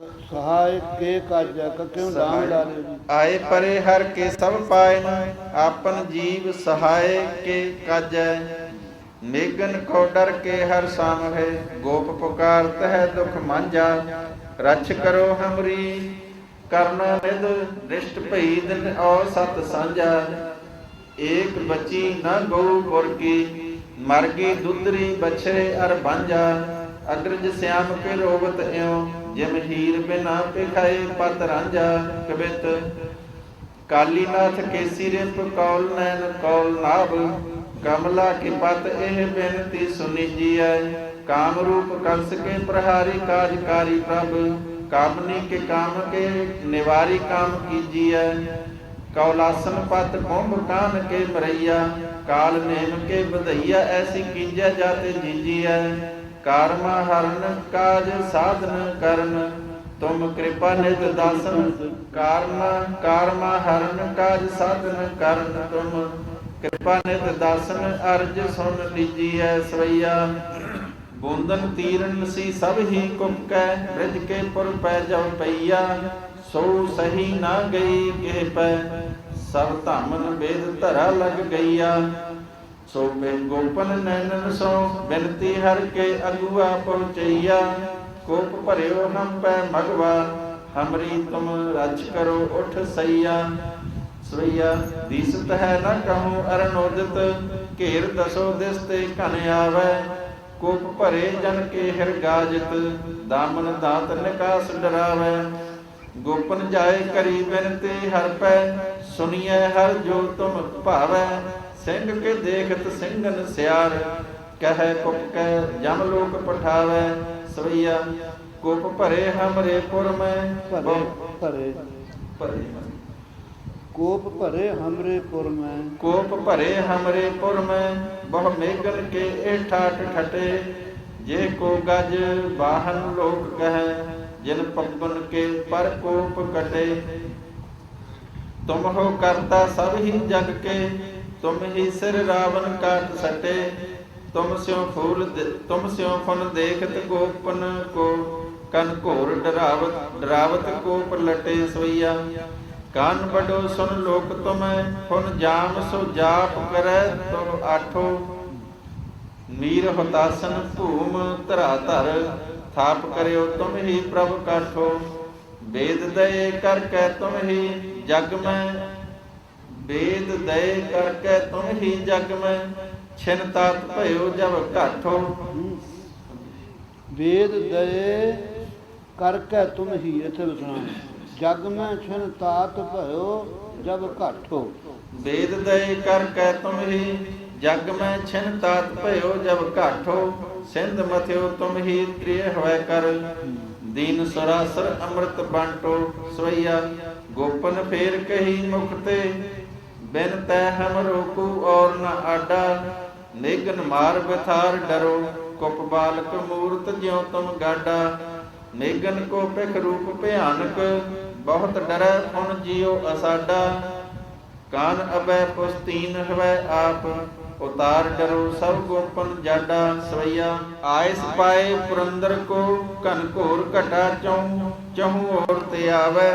ਸਹਾਇ ਕੇ ਕਾਜਾ ਕਿਉਂ ਨਾਮ ਲਾ ਲਿਓ ਜੀ? ਆਏ ਪਰੇ ਹਰ ਕੇ ਸਭ ਪਾਇਨ ਆਪਨ ਜੀਵ ਸਹਾਇ ਕੇ ਕਾਜੈ ਮੇਗਨ ਕੋ ਡਰ ਕੇ ਹਰ ਸਾਮ ਹੈ ਗੋਪ ਪੁਕਾਰਤ ਹੈ ਦੁਖ ਮਾਂਜਾ। ਰਛ ਕਰੋ ਹਮਰੀ ਕਰਨਾ ਨਿਦ ਰਿਸ਼ਟ ਭਈ ਦਿਨ ਔ ਸਤ ਸਾਂਝਾ। ਏਕ ਬਚੀ ਨ ਗਊ ਪੁਰ ਕੀ ਮਰ ਗਈ ਦੁੱਧਰੀ ਬਛਰੇ ਅਰ ਬਾਂਝਾ। ਅਗਰਜ ਸਿਆਮ ਕੇ ਰੋਗਤ ਇਉ, ਜਿਮ ਹੀਰ ਬਿਨਾ ਪਿਖਾਏ ਪਤ ਰਾਂਝਾ ਕਬਿਤ। ਕਾਲੀਨਾਥ ਕੇਸੀ ਰਿੰਪ ਕੌਲ ਨੈਣ ਕੌਲ ਨਾਭ ਕਮਲਾ ਕੀ ਪਤ ਇਹ ਬੇਨਤੀ ਸੁਨੀ ਜੀਐ। ਕਾਮ ਰੂਪ ਕੰਸ ਕੇ ਪ੍ਰਹਾਰੀ ਕਾਜਕਾਰੀ ਪ੍ਰਭ ਕਾਮਨੀ ਕੇ ਕਾਮ ਕੇ ਨਿਵਾਰੀ ਕਾਮ ਕੀਜੀਐ। ਕੌਲਾਸਨ ਪਤ ਕੁੰਭ ਕਾਨ ਕੇ ਮਰਈਆ ਕਾਲ ਨੇਮ ਕੇ ਵਧਈਆ ਐਸੀ ਕੀਜੈ ਜਾਤੇ ਜੀਜੀਐ। ਕਾਰਮਾ ਹਰਨ, ਕਾਜ ਸਾਧਨ ਕਰਨ। ਤੁਮ ਕਿਰਪਾ ਨਿਤ ਦਾਸਨ। ਕਾਰਮਾ ਕਾਰਮਾ ਹਰਨ, ਕਾਜ ਸਾਧਨ ਕਰਨ। ਤੁਮ ਕਿਰਪਾ ਨਿਤ ਦਾਸਨ, ਅਰਜ ਸੁਨ ਲੀਜੀਐ ਸਵਈਆ। ਬੂੰਦਨ ਤੀਰਨ ਸੀ ਸਭ ਹੀ ਕੁਮਕੈ ਬ੍ਰਿਜ ਕੇ ਪੁਰ ਪੈ ਜਉ ਪਈਆ। ਸੋ ਸਹੀ ਨਾ ਗਈ ਕਿਹ ਪੈ, ਸਭ ਧਮਨ ਵੇਦ ਧਰਾ ਲਗ ਗਈਆ। ਸੋ ਬਿਨ ਗੋਪਨ ਨੈਣਨ ਸੋ, ਬਿਨਤੀ ਹਰ ਕੇ ਅਗੁਆ ਪਹੁੰਚਈਆ। ਕੋਪ ਭਰਿਓ ਹਮ ਪੈ ਮਗਵਾ ਹਮਰੀ ਤੁਮ ਰਚ ਕਰੋ ਉਠ ਸਈਆ। ਸਵਈਆ, ਦੀਸਤ ਹੈ ਨ ਕਹੂੰ ਅਰਨੋਦਿਤ, ਘੇਰ ਦਸੋ ਦਿਸ ਘਨ ਆਵੈ। ਕੋਪ ਭਰੇ ਜਨ ਕੇ ਹਿਰ ਗਾਜਿਤ, ਦਾਮਨ ਦਾਤ ਨਿਕਾਸ ਡਰਾਵੈ। ਗੋਪਨ ਜਾਏ ਕਰੀ ਬਿਨਤੀ ਹਰ ਪੈ, ਸੁਨੀਐ ਹਰ ਜੋ ਤੁਮ ਭਾਵੈ। ਸਿੰਘ ਕੇ ਦੇਖਤ ਸਿੰਘਨ ਸਿਆਰ ਕਹੈ ਕੁਪ ਕੈ ਜਮ ਲੋਕ ਪਠਾਵੈ ਸਵਈਆ ਕੋਪ ਭਰੇ ਹਮਰੇ ਪੁਰ ਮੈਂ ਭਰੇ। ਭਰੇ ਭਰੇ ਕੋਪ ਭਰੇ ਹਮਰੇ ਪੁਰ ਮੈਂ ਕੋਪ ਭਰੇ ਹਮਰੇ ਪੁਰ ਮੈਂ ਬਹੁ ਮੇਗਨ ਕੇ ਇਹ ਠਾਠ ਜੇ ਕੋ ਗਜ ਬਾਹਨ ਲੋਕ ਕਹੈ ਜਿਨ ਪੱਪਨ ਕੇ ਪਰ ਕੋਪ ਕਟੇ। ਤੁਮ ਹੋ ਕਰਤਾ ਸਭ ਹੀ ਜਗ ਕੇ ਤੁਮ ਹੀ ਸਿਰ ਰਾਵਨ ਕਾਟ ਸਟੇ, ਤੁਮ ਸਿਉ ਫੂਲ ਤੁਮ ਸਿਉ ਫਨ ਦੇਖਤ ਗੋਪਨ ਕੋ, ਕਨ ਘੋਰ ਡਰਾਵਤ ਡਰਾਵਤ ਕੋ ਪਲਟੇ ਸੋਈਆ ਕਾਨ ਬਡੋ ਸੁਨ ਲੋਕ ਤੁਮੈ ਫੁਨ ਜਾਮ ਸੋ ਜਾਪ ਕਰੈ ਤੁਮ ਆਠੋ। ਨੀਰ ਹਤਾਸਨ ਭੂਮ ਧਰਾ ਧਰ, ਥਾਪ ਕਰਿਓ ਤੁਮ ਹੀ ਪ੍ਰਭ ਕਾਠੋ। ਵੇਦ ਦਏ ਕਰ ਕੈ ਤੁਮ ਹੀ ਜਗ ਮੈਂ ਵੇਦ ਦਏ ਕਰ ਕੈ ਤੁਮ ਹੀ ਜਗ ਮੈਂ ਛਿਨ ਤਾਤ ਭਇਓ ਜਬ ਘਾਠੋ ਵੇਦ ਦਏ ਕਰ ਕੇ ਤੁਮ ਹੀ ਇਥੇ ਵਿਸਰਾਮ ਜਗ ਮੈਂ ਛਨ ਤਾਤ ਭਇਓ ਜਬ ਘਾਠੋ ਵੇਦ ਦਏ ਕਰ ਕੈ ਤੁਮ ਹੀ ਜਗ ਮੈਂ ਛਿਨ ਤਾਤ ਭਇਓ ਜਬ ਘਾਠੋ ਸਿੰਧ ਮਥਿਓ ਤੁਮ ਹੀ ਤ੍ਰਿਯ ਹੋਇ ਕਰ। ਦੀਨ ਸਰਾਸਰ ਅੰਮ੍ਰਿਤ ਬਾਂਟੋ ਸਵਈਆ। ਗੋਪਨ ਫੇਰ ਕਹੀ ਮੁਖ ਬਿਨ ਤੈ ਹਮ ਰੋਕੂ ਔਰ ਨ ਆਡਾ। ਨਿਗਨ ਮਾਰ ਬਿਥਾਰ ਡਰੋ। ਕੁਪ ਬਾਲਕ ਮੂਰਤ ਜਿਉ ਤੁਮ ਗਾਡਾ। ਨਿਗਨ ਕੋ ਪਿਖ ਰੂਪ ਭਿਆਨਕ। ਬਹੁਤ ਡਰੈ ਫੁਨ ਜਿਉ ਅਸਾਡਾ। ਕਾਨ ਅਬੈ ਪੁਸਤੀਨ ਹਵੈ ਆਪ, ਉਤਾਰ ਡਰੋ ਸਭ ਗੋਪਨ ਜਾਡਾ ਸਵਈਆ। ਆਇਸ ਪਾਏ ਪੁਰੰਦਰ ਕੋ, ਘਨ ਘੋਰ ਘਟਾ ਚਉ ਚਹੂ ਔਰ ਤੇ ਆਵੈ।